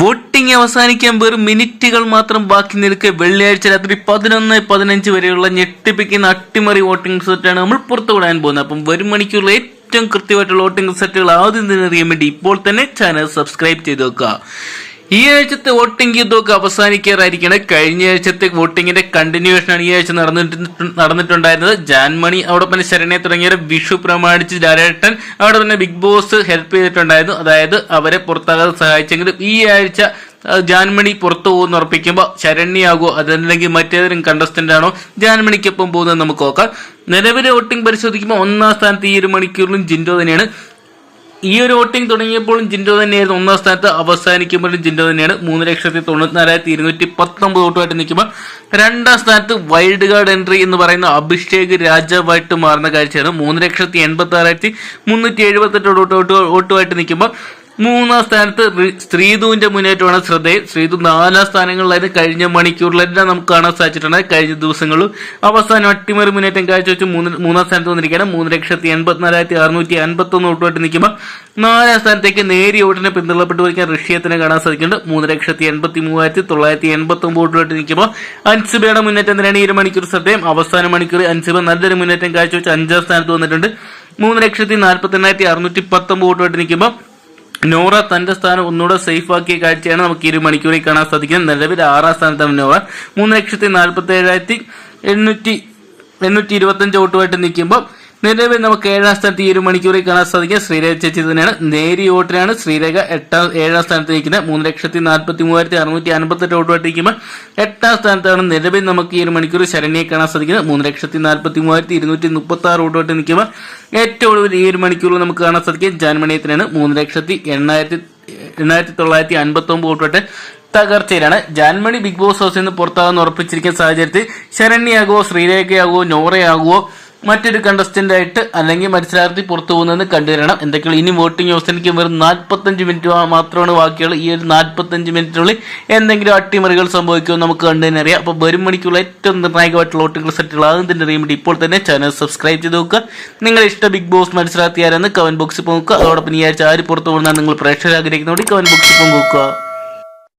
Voting അവസാനിക്കാൻ വെറും മിനിറ്റുകൾ മാത്രം ബാക്കി നിൽക്കെ വെള്ളിയാഴ്ച രാത്രി പതിനൊന്ന് പതിനഞ്ച് വരെയുള്ള ഞെട്ടിപ്പിക്കുന്ന അട്ടിമറി വോട്ടിംഗ് സെറ്റാണ് നമ്മൾ പുറത്തു വിടാൻ പോകുന്നത്. അപ്പം വരും മണിക്കൂറിൽ ഏറ്റവും കൃത്യമായിട്ടുള്ള വോട്ടിംഗ് സെറ്റുകൾ ആദ്യം തന്നെ അറിയാൻ വേണ്ടി ഇപ്പോൾ തന്നെ ചാനൽ സബ്സ്ക്രൈബ് ചെയ്ത് വെക്കുക. ഈ ആഴ്ചത്തെ വോട്ടിംഗ് യുദ്ധമൊക്കെ അവസാനിക്കാറായിരിക്കണം. കഴിഞ്ഞ ആഴ്ചത്തെ വോട്ടിങ്ങിന്റെ കണ്ടിന്യൂവേഷൻ ആണ് ഈ ആഴ്ച നടന്നിട്ട് നടന്നിട്ടുണ്ടായിരുന്നത്. ജാൻമണി അവിടെ പിന്നെ ശരണെ തുടങ്ങിയവരെ വിഷു പ്രമാണിച്ച് ഡയറക്ടൻ അവിടെ തന്നെ ബിഗ് ബോസ് ഹെൽപ്പ് ചെയ്തിട്ടുണ്ടായിരുന്നു. അതായത് അവരെ പുറത്താകാതെ സഹായിച്ചെങ്കിലും ഈ ആഴ്ച ജാൻമണി പുറത്തു പോകുന്ന ഉറപ്പിക്കുമ്പോൾ ശരണ്യാകോ അതല്ലെങ്കിൽ മറ്റേതെങ്കിലും കണ്ടസ്റ്റന്റ് ആണോ? ജാൻമണിക്കൊപ്പം പോകുന്നത് നമുക്ക് നോക്കാം. നിലവിലെ വോട്ടിംഗ് പരിശോധിക്കുമ്പോൾ ഒന്നാം സ്ഥാനത്ത് ഈ ഒരു മണിക്കൂറിലും ജിൻഡോ തന്നെയാണ്. ഈ ഒരു വോട്ടിംഗ് തുടങ്ങിയപ്പോഴും ജിൻഡോ തന്നെയായിരുന്നു ഒന്നാം സ്ഥാനത്ത്. അവസാനിക്കുമ്പോഴും ജിൻഡോ തന്നെയാണ്. മൂന്ന് ലക്ഷത്തി തൊണ്ണൂറ്റിനാലായിരത്തി ഇരുന്നൂറ്റി പത്തൊമ്പത് വോട്ടുമായിട്ട് നിൽക്കുമ്പോൾ രണ്ടാം സ്ഥാനത്ത് വൈൽഡ് കാർഡ് എൻട്രി എന്ന് പറയുന്ന അഭിഷേക് രാജാവായിട്ട് മാറുന്ന കാഴ്ചയാണ്. മൂന്ന് ലക്ഷത്തി എൺപത്തി ആറായിരത്തി മുന്നൂറ്റി എഴുപത്തെട്ട് വോട്ട് വോട്ട് വോട്ടുമായിട്ട് നിൽക്കുമ്പോൾ മൂന്നാം സ്ഥാനത്ത് ശ്രീധുവിന്റെ മുന്നേറ്റമാണ് ശ്രദ്ധേയം ശ്രീധു നാലാം സ്ഥാനങ്ങളിലായിരുന്നു കഴിഞ്ഞ മണിക്കൂറിലെല്ലാം നമുക്ക് കാണാൻ സാധിച്ചിട്ടുണ്ട്. കഴിഞ്ഞ ദിവസങ്ങളും അവസാനം അട്ടിമറി മുന്നേറ്റം കാഴ്ചവെച്ച് മൂന്ന് മൂന്നാം സ്ഥാനത്ത് വന്നിരിക്കുകയാണ്. മൂന്ന് ലക്ഷത്തി എൺപത്തിനാലായിരത്തി അറുന്നൂറ്റി അൻപത്തി ഒന്ന് വോട്ടുമായിട്ട് നിൽക്കുമ്പോൾ നാലാം സ്ഥാനത്തേക്ക് നേരിയ വോട്ടിനെ പിന്തള്ളപ്പെട്ടു വയ്ക്കാൻ റഷ്യത്തിനെ കാണാൻ സാധിക്കുന്നുണ്ട്. മൂന്ന് ലക്ഷത്തി എൺപത്തി മൂവായിരത്തി തൊള്ളായിരത്തി എൺപത്തി ഒമ്പത് നിൽക്കുമ്പോൾ അൻസിബയുടെ മുന്നേറ്റം തന്നെയാണ് ഈ ഒരു മണിക്കൂർ ശ്രദ്ധേയം അവസാന മണിക്കൂർ അൻസിബ നല്ലൊരു മുന്നേറ്റം കാഴ്ചവെച്ച് അഞ്ചാം സ്ഥാനത്ത് വന്നിട്ടുണ്ട്. മൂന്ന് ലക്ഷത്തി നാൽപ്പത്തി എണ്ണായിരത്തി അറുന്നൂറ്റി പത്തൊമ്പത് വോട്ടുമായിട്ട് നിൽക്കുമ്പോൾ നോറ തന്റെ സ്ഥാനം ഒന്നുകൂടെ സേഫ് ആക്കിയ കാഴ്ചയാണ് നമുക്ക് ഇരു മണിക്കൂറിൽ കാണാൻ സാധിക്കുന്നത്. നിലവിൽ ആറാം സ്ഥാനത്താണ് നോറ. മൂന്ന് ലക്ഷത്തി നാൽപ്പത്തി ഏഴായിരത്തി എണ്ണൂറ്റി എണ്ണൂറ്റി ഇരുപത്തഞ്ച് വോട്ടുമായിട്ട് നിൽക്കുമ്പോൾ നിലവിൽ നമുക്ക് ഏഴാം സ്ഥാനത്ത് ഈ ഒരു മണിക്കൂറിൽ കാണാൻ സാധിക്കുക. ശ്രീരേഖ ചേച്ചി തന്നെയാണ്. നേരിയ വോട്ടിനാണ് ശ്രീരേഖ എട്ടാം ഏഴാം സ്ഥാനത്ത് നിൽക്കുന്നത്. മൂന്ന് ലക്ഷത്തി നാൽപ്പത്തി മൂവായിരത്തി അറുന്നൂറ്റി അൻപത്തെട്ട് വോട്ടുമായിട്ട് ഇരിക്കുമ്പോൾ എട്ടാം സ്ഥാനത്താണ് നിലവിൽ നമുക്ക് ഈ ഒരു മണിക്കൂർ ശരണ്യെ കാണാൻ സാധിക്കുന്നത്. മൂന്ന് ലക്ഷത്തി നാൽപ്പത്തി മൂവായിരത്തി ഇരുന്നൂറ്റി മുപ്പത്തി ആറ് വോട്ടുമായിട്ട് നിൽക്കുമ്പോൾ ഏറ്റവും ഒടുവിൽ ഈ ഒരു മണിക്കൂറിൽ നമുക്ക് കാണാൻ സാധിക്കുക ജാൻമണിയത്തിനാണ് മൂന്ന് ലക്ഷത്തി എണ്ണായിരത്തി എണ്ണായിരത്തി തൊള്ളായിരത്തി അൻപത്തി ഒമ്പത് വോട്ടുമായിട്ട് തകർച്ചയിലാണ്. ജാൻമണി ബിഗ് ബോസ് ഹൗസിൽ നിന്ന് പുറത്താകുന്ന ഉറപ്പിച്ചിരിക്കുന്ന സാഹചര്യത്തിൽ ശരണ്യാകുവോ ശ്രീരേഖയാകുവോ നോറയാകുവോ മറ്റൊരു കണ്ടസ്റ്റന്റ് ആയിട്ട് അല്ലെങ്കിൽ മത്സരാർത്ഥി പുറത്തു പോകുന്നതെന്ന് കണ്ടുവരണം. എന്തൊക്കെയാണ് ഇനി വോട്ടിംഗ് അവസാനിക്കും വെറും നാൽപ്പത്തഞ്ച് മിനിറ്റ് മാത്രമാണ് ബാക്കിയുള്ളത്. ഈ ഒരു നാൽപ്പത്തഞ്ച് മിനിറ്റിനുള്ളിൽ എന്തെങ്കിലും അട്ടിമറികൾ സംഭവിക്കുമോ നമുക്ക് കണ്ടു തന്നെ അറിയാം. അപ്പോൾ വരും മണിക്കുള്ള ഏറ്റവും നിർണായകമായിട്ടുള്ള വോട്ടിംഗ് റിസൾട്ടുകൾ ആദ്യം തന്നെ വേണ്ടി ഇപ്പോൾ തന്നെ ചാനൽ സബ്സ്ക്രൈബ് ചെയ്ത് നോക്കുക. നിങ്ങളുടെ ഇഷ്ട ബിഗ് ബോസ് മത്സരാർത്ഥി ആരെന്ന് കമന്റ് ബോക്സിൽ നോക്കുക. അതോടൊപ്പം ഈ ആഴ്ച ആര് പുറത്തു പോകുന്നതാണ് നിങ്ങൾ പ്രേക്ഷകർ ആഗ്രഹിക്കുന്നതോടെ കമന്റ് ബോക്സിൽ നോക്കുക.